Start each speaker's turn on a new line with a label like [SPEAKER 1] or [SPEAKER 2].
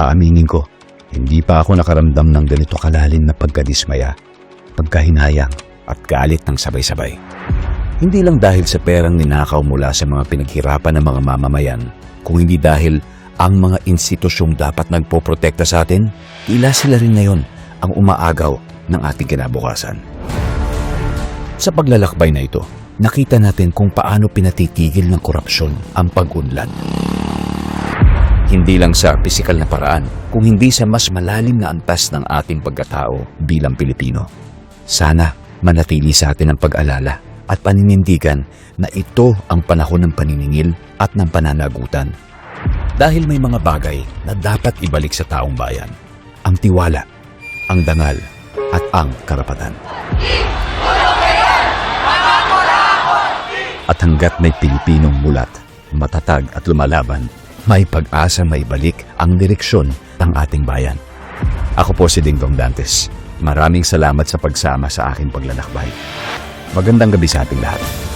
[SPEAKER 1] Aaminin ko, hindi pa ako nakaramdam ng ganito kalalim na pagkadismaya, pagkahinayang at galit ng sabay-sabay. Hindi lang dahil sa perang ninakaw mula sa mga pinaghirapan ng mga mamamayan, kung hindi dahil ang mga institusyong dapat nagpoprotekta sa atin, tila sila rin ngayon ang umaagaw ng ating kinabukasan. Sa paglalakbay na ito, nakita natin kung paano pinatitigil ng korupsyon ang pag-unlad. Hindi lang sa pisikal na paraan, kung hindi sa mas malalim na antas ng ating pagkatao bilang Pilipino. Sana manatili sa atin ang pag-alala at paninindigan na ito ang panahon ng paniningil at ng pananagutan. Dahil may mga bagay na dapat ibalik sa taong bayan. Ang tiwala, ang dangal, at ang karapatan. At hanggat may Pilipinong mulat, matatag at lumalaban, may pag-asa may balik ang direksyon ng ating bayan. Ako po si Dingdong Dantes. Maraming salamat sa pagsama sa aking paglalakbay. Magandang gabi sa ating lahat.